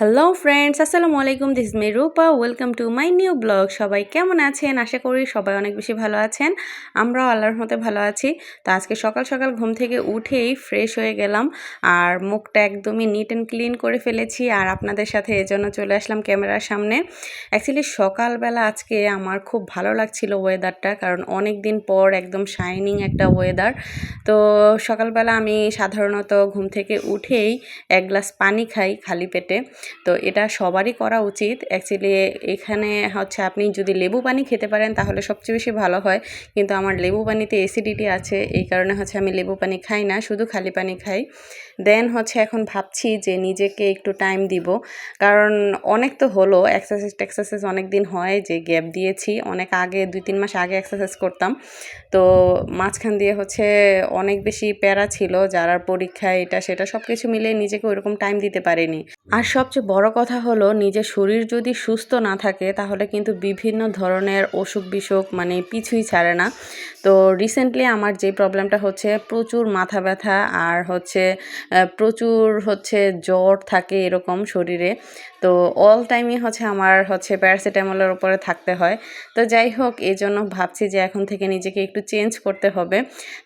Hello friends আসসালামু আলাইকুম this me Rupa welcome to my new blog সবাই কেমন আছেন? আশা করি সবাই অনেক বেশি ভালো আছেন। আমরাও আল্লাহর মতে ভালো আছি। তো আজকে সকাল সকাল ঘুম থেকে উঠেই ফ্রেশ হয়ে গেলাম। আর মুখটা একদমই নিট অ্যান্ড ক্লিন করে ফেলেছি। আর আপনাদের সাথে এজন্য চলে আসলাম ক্যামেরার সামনে। অ্যাকচুয়ালি সকালবেলা আজকে আমার খুব ভালো লাগছিল ওয়েদারটা কারণ অনেক দিন পর একদম শাইনিং একটা ওয়েদার তো সকালবেলা আমি সাধারণত ঘুম থেকে উঠেই এক গ্লাস পানি খাই খালি পেটে। তো এটা সবারই করা উচিত। অ্যাকচুয়ালি এখানে হচ্ছে আপনি যদি লেবু পানি খেতে পারেন, তাহলে সবচেয়ে বেশি ভালো হয়। কিন্তু আমার লেবু পানিতে অ্যাসিডিটি আছে, এই কারণে হচ্ছে আমি লেবু পানি খাই না, শুধু খালি পানি খাই। দেন হচ্ছে এখন ভাবছি যে নিজেকে একটু টাইম দিব। কারণ অনেক তো হলো এক্সারসাইজ টেক্সারসাইজ অনেক দিন হয় যে গ্যাপ দিয়েছি। অনেক আগে, দুই, তিন মাস আগে এক্সারসাইজ করতাম। তো মাঝখান দিয়ে হচ্ছে অনেক বেশি প্যারা ছিল, যারা পরীক্ষা, এটা, সেটা সব কিছু মিলিয়ে নিজেকে ওইরকম টাইম দিতে পারিনি। আর সবচেয়ে বড় কথা হলো নিজের শরীর যদি সুস্থ না থাকে, তাহলে কিন্তু বিভিন্ন ধরনের অসুখ বিসুখ মানে পিছুই ছাড়ে না। তো রিসেন্টলি আমার যে প্রবলেমটা হচ্ছে প্রচুর মাথা ব্যথা আর হচ্ছে প্রচুর হচ্ছে জ্বর থাকে এরকম শরীরে। তো অল টাইমই হচ্ছে আমার হচ্ছে প্যারাসিটামলের উপরে থাকতে হয়। তো যাই হোক এই জন্য ভাবছি যে এখন থেকে নিজেকে একটু চেঞ্জ করতে হবে।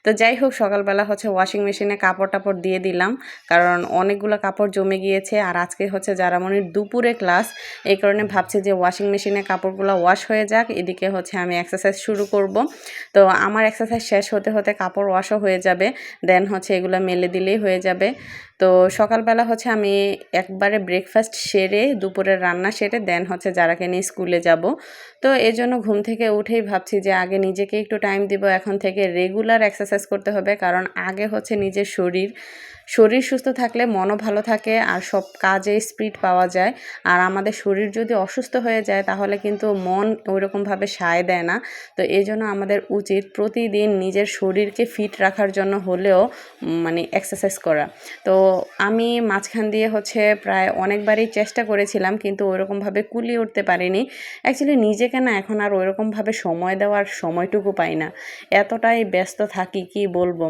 তো যাই হোক, সকালবেলা হচ্ছে ওয়াশিং মেশিনে কাপড় টাপড় দিয়ে দিলাম। কারণ অনেকগুলো কাপড় জমে গিয়েছে আর আজকে হচ্ছে জারামনির দুপুরে ক্লাস, এই কারণে ভাবছি যে ওয়াশিং মেশিনে কাপড়গুলো ওয়াশ হয়ে যাক। এদিকে হচ্ছে আমি এক্সারসাইজ শুরু করব। তো আমার এক্সারসাইজ শেষ হতে হতে কাপড় ওয়াশও হয়ে যাবে। দেন হচ্ছে এগুলো মেলে দিলেই হয়ে যাবে। তো সকালবেলা হচ্ছে আমি একবারে ব্রেকফাস্ট সেরে, দুপুরের রান্না সেরে দেন হচ্ছে যারাকে নিয়ে স্কুলে যাব। তো এই জন্য ঘুম থেকে উঠেই ভাবছি যে আগে নিজেকে একটু টাইম দিব। এখন থেকে রেগুলার এক্সারসাইজ করতে হবে। কারণ আগে হচ্ছে নিজের শরীর শরীর সুস্থ থাকলে মনও ভালো থাকে আর সব কাজে স্পিড পাওয়া যায়। আর আমাদের শরীর যদি অসুস্থ হয়ে যায় তাহলে কিন্তু মন ওইরকমভাবে সায় দেয় না। তো এই জন্য আমাদের উচিত প্রতিদিন নিজের শরীরকে ফিট রাখার জন্য হলেও মানে এক্সারসাইজ করা। তো আমি মাঝখান দিয়ে হচ্ছে প্রায় অনেকবারই চেষ্টা করেছিলাম কিন্তু ওইরকমভাবে কুলিয়ে উঠতে পারিনি। অ্যাকচুয়ালি নিজেকে না এখন আর ওইরকমভাবে সময় দেওয়ার সময়টুকু পাই না। এতটাই ব্যস্ত থাকি, কি বলব?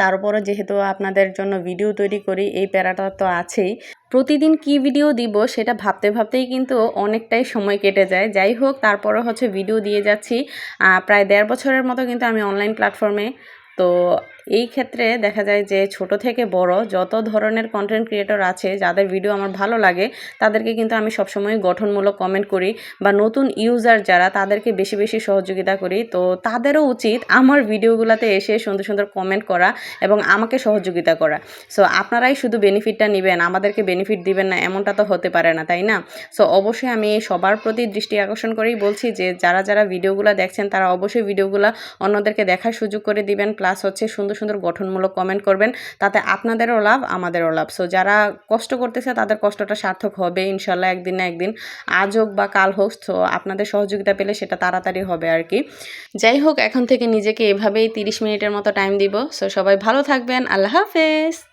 তারপরও যেহেতু আপনাদের জন্য ভিডিও তৈরি করি, এই প্যারাটা তো আছেই। প্রতিদিন কি ভিডিও দিব সেটা ভাবতে ভাবতেই কিন্তু অনেকটাই সময় কেটে যায়। যাই হোক তারপরে হচ্ছে ভিডিও দিয়ে যাচ্ছি। প্রায় দেড় বছরের মতো কিন্তু আমি অনলাইন প্ল্যাটফর্মে তো এই ক্ষেত্রে দেখা যায় যে ছোট থেকে বড় যত ধরনের কন্টেন্ট ক্রিয়েটর আছে, যাদের ভিডিও আমার ভালো লাগে, তাদেরকে কিন্তু আমি সবসময় গঠনমূলক কমেন্ট করি বা নতুন ইউজার যারা, তাদেরকে বেশি বেশি সহযোগিতা করি। তো তাদেরও উচিত আমার ভিডিওগুলোতে এসে সুন্দর সুন্দর কমেন্ট করা এবং আমাকে সহযোগিতা করা। সো আপনারাই শুধু বেনিফিটটা নেবেন, আমাদেরকে বেনিফিট দিবেন না, এমনটা তো হতে পারে না, তাই না? সো অবশ্যই আমি সবার প্রতি দৃষ্টি আকর্ষণ করেই বলছি যে যারা যারা ভিডিওগুলো দেখছেন, তারা অবশ্যই ভিডিওগুলো অন্যদেরকে দেখার সুযোগ করে দিবেন প্লাস হচ্ছে সুন্দর সুন্দর গঠনমূলক কমেন্ট করবেন, তাতে আপনাদেরও লাভ, আমাদেরও লাভ। সো যারা কষ্ট করতেছে, তাদের কষ্টটা সার্থক হবে, ইনশাল্লাহ একদিন না একদিন, আজ হোক বা কাল হোক সো আপনাদের সহযোগিতা পেলে সেটা তাড়াতাড়ি হবে আর কি। যাই হোক, এখন থেকে নিজেকে এভাবেই তিরিশ মিনিটের মতো টাইম দিব। সো সবাই ভালো থাকবেন, আল্লাহ হাফেজ।